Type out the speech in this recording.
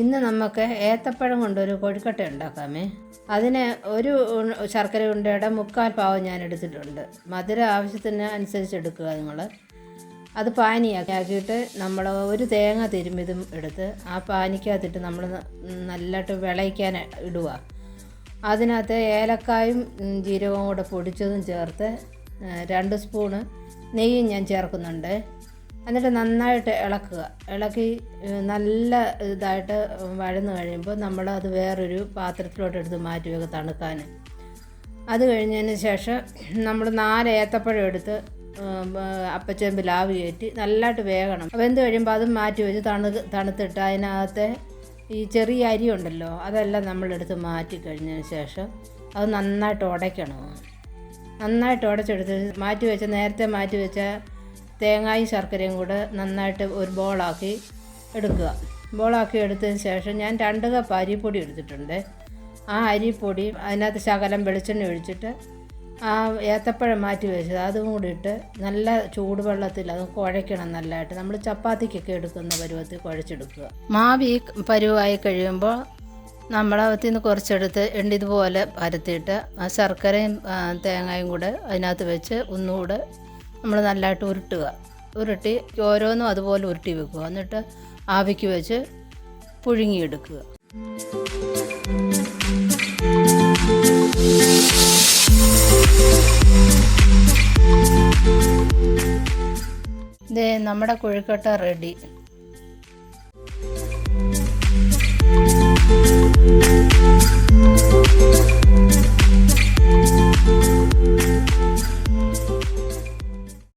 ഇന്ന് നമുക്ക് ഏത്തപ്പഴം കൊണ്ടൊരു കൊഴുക്കട്ട ഉണ്ടാക്കാമേ. അതിന് ഒരു ശർക്കര ഉണ്ടയുടെ മുക്കാൽ പാവം ഞാൻ എടുത്തിട്ടുണ്ട്. മധുര ആവശ്യത്തിന് അനുസരിച്ച് എടുക്കുക നിങ്ങൾ അത് പാനിയാക്കി ആക്കിയിട്ട് നമ്മൾ ഒരു തേങ്ങ തിരുമ്മിതും എടുത്ത് ആ പാനിക്കകത്തിട്ട് നമ്മൾ നല്ലതായിട്ട് വിളയിക്കാൻ ഇടുക. അതിനകത്ത് ഏലക്കായും ജീരകവും കൂടെ പൊടിച്ചതും ചേർത്ത് രണ്ട് സ്പൂണ് നെയ്യും ഞാൻ ചേർക്കുന്നുണ്ട്. എന്നിട്ട് നന്നായിട്ട് ഇളക്കുക. ഇളക്കി നല്ല ഇതായിട്ട് വഴന്ന് കഴിയുമ്പോൾ നമ്മൾ അത് വേറൊരു പാത്രത്തിലോട്ട് എടുത്ത് മാറ്റി വെക്കുക തണുക്കാൻ. അത് കഴിഞ്ഞതിന് ശേഷം നമ്മൾ നാല് ഏത്തപ്പഴം എടുത്ത് അപ്പച്ചേമ്പ് ആവി കയറ്റി നല്ലതായിട്ട് വേകണം. വെന്ത് കഴിയുമ്പോൾ അതും മാറ്റി വെച്ച് തണു തണുത്തിട്ട് അതിനകത്തെ ഈ ചെറിയ അരി ഉണ്ടല്ലോ അതെല്ലാം നമ്മളെടുത്ത് മാറ്റി കഴിഞ്ഞതിന് ശേഷം അത് നന്നായിട്ട് ഉടയ്ക്കണം. നന്നായിട്ട് ഉടച്ചെടുത്ത് മാറ്റി വെച്ച നേരത്തെ മാറ്റി വെച്ച തേങ്ങായും ശർക്കരയും കൂടെ നന്നായിട്ട് ഒരു ബോളാക്കി എടുക്കുക. ബോളാക്കി എടുത്തതിന് ശേഷം ഞാൻ രണ്ട് കപ്പ് അരിപ്പൊടി എടുത്തിട്ടുണ്ട്. ആ അരിപ്പൊടി അതിനകത്ത് ശകലം വെളിച്ചെണ്ണ ഒഴിച്ചിട്ട് ആ ഏത്തപ്പഴം മാറ്റി വെച്ചത് അതും കൂടി ഇട്ട് നല്ല ചൂടുവെള്ളത്തിൽ അത് കുഴയ്ക്കണം നല്ലതായിട്ട്. നമ്മൾ ചപ്പാത്തിക്കൊക്കെ എടുക്കുന്ന പരുവത്തിൽ കുഴച്ചെടുക്കുക. മാവ് ഈ പരുവായി കഴിയുമ്പോൾ നമ്മൾ അകത്തിൽ നിന്ന് കുറച്ചെടുത്ത് എണ്ണ ഇതുപോലെ പരത്തിയിട്ട് ആ ശർക്കരയും തേങ്ങയും കൂടെ അതിനകത്ത് വെച്ച് ഒന്നുകൂടെ നമ്മൾ നല്ലതായിട്ട് ഉരുട്ടുക. ഉരുട്ടി ഓരോന്നും അതുപോലെ ഉരുട്ടി വെക്കുക. എന്നിട്ട് ആവിക്ക് വെച്ച് പുഴുങ്ങിയെടുക്കുക. ഇതേ നമ്മുടെ കുഴിക്കട്ട റെഡി.